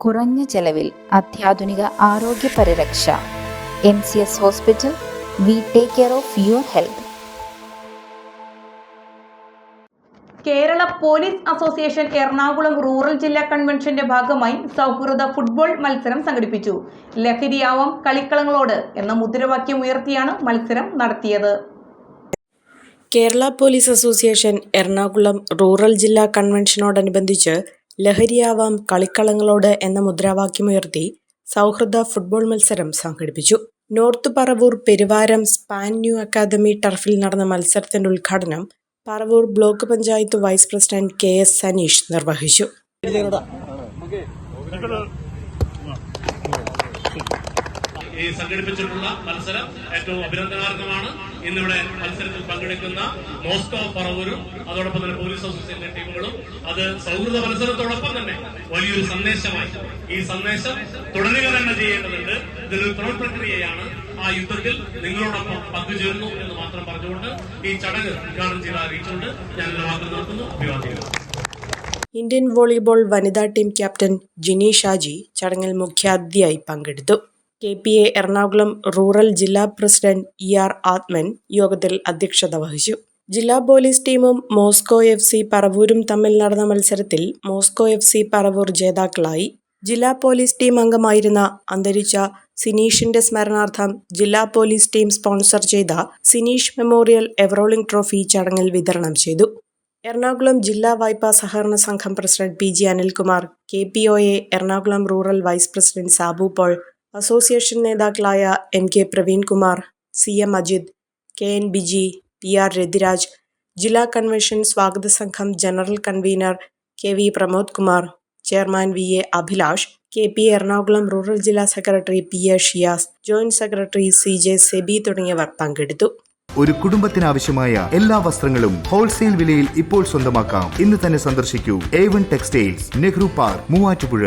കുറഞ്ഞ ചെലവിൽ അത്യാധുനിക ആരോഗ്യ പരിരക്ഷ. M C S hospital we take care of your health Kerala police association Ernakulam rural ജില്ലാ കൺവെൻഷന്റെ ഭാഗമായി സൗഹൃദ ഫുട്ബോൾ മത്സരം സംഘടിപ്പിച്ചു. ലഹരിയാവം കളിക്കളങ്ങളോട് എന്ന മുദ്രാവാക്യം ഉയർത്തിയാണ് മത്സരം നടത്തിയത്. Kerala police association Ernakulam rural ജില്ലാ കൺവെൻഷനോടനുബന്ധിച്ച് ലഹരിയാവാം കളിക്കളങ്ങളോട് എന്ന മുദ്രാവാക്യമുയർത്തി സൗഹൃദ ഫുട്ബോൾ മത്സരം സംഘടിപ്പിച്ചു. North Paravur Peruvaram span new academy ടർഫിൽ നടന്ന മത്സരത്തിന്റെ ഉദ്ഘാടനം Paravur block panchayat vice president K S Saneesh നിർവഹിച്ചു. ഈ സംഘടിപ്പിച്ചിട്ടുള്ള മത്സരം ഏറ്റവും അഭിനന്ദനാർഹമാണ്. ഇന്നിവിടെ മത്സരത്തിൽ പങ്കെടുക്കുന്ന മോസ്കോ പറവൂരും അതോടൊപ്പം തന്നെ പോലീസ് അസോസിയേഷൻ ടീമുകളും. അത് സൗഹൃദ മത്സരത്തോടൊപ്പം തന്നെ വലിയൊരു സന്ദേശമായി ഈ സന്ദേശം തുടരുക തന്നെ ചെയ്യേണ്ടതുണ്ട്. ഇതൊരു തൊഴിൽ പ്രക്രിയയാണ്. ആ യുദ്ധത്തിൽ നിങ്ങളോടൊപ്പം പങ്കുചേർന്നു എന്ന് മാത്രം പറഞ്ഞുകൊണ്ട് ഈ ചടങ്ങ് ഉദ്ഘാടനം ചെയ്ത് അറിയിച്ചുകൊണ്ട് ഞാൻ വാക്കുകൾ നടത്തുന്നു അഭിവാദ്യം ഇന്ത്യൻ വോളിബോൾ വനിതാ ടീം ക്യാപ്റ്റൻ ജിനി ഷാജി ചടങ്ങിൽ മുഖ്യാതിഥിയായി പങ്കെടുത്തു. K P A Ernakulam rural ജില്ലാ പ്രസിഡന്റ് ഇ ആർ ആത്മൻ യോഗത്തിൽ അധ്യക്ഷത വഹിച്ചു. ജില്ലാ പോലീസ് ടീമും മോസ്കോ എഫ് സി പറവൂരും തമ്മിൽ നടന്ന മത്സരത്തിൽ മോസ്കോ എഫ് സി പറവൂർ ജേതാക്കളായി. ജില്ലാ പോലീസ് ടീം അംഗമായിരുന്ന അന്തരിച്ച സിനീഷിന്റെ സ്മരണാർത്ഥം ജില്ലാ പോലീസ് ടീം സ്പോൺസർ ചെയ്ത സിനീഷ് മെമ്മോറിയൽ എവറോളിംഗ് ട്രോഫി ചടങ്ങിൽ വിതരണം ചെയ്തു. എറണാകുളം ജില്ലാ വായ്പാ സഹകരണ സംഘം president P G Anilkumar K P O A Ernakulam rural vice president Sabu Paul association നേതാക്കളായ M K Praveenkumar C M Ajith K N Biji P R Rathiraj ജില്ലാ കൺവെൻഷൻ സ്വാഗത സംഘം general convener K V Pramod Kumar chairman V A Abhilash K P Ernakulam rural ജില്ലാ secretary P A Shiyas joint secretary C J Sebi തുടങ്ങിയവർ പങ്കെടുത്തു. ഒരു കുടുംബത്തിനാവശ്യമായ എല്ലാ വസ്ത്രങ്ങളും wholesale വിലയിൽ ഇപ്പോൾ സ്വന്തമാക്കാം. ഇന്ന് തന്നെ സന്ദർശിക്കൂ. A one textiles Nehru park Muvattupuzha.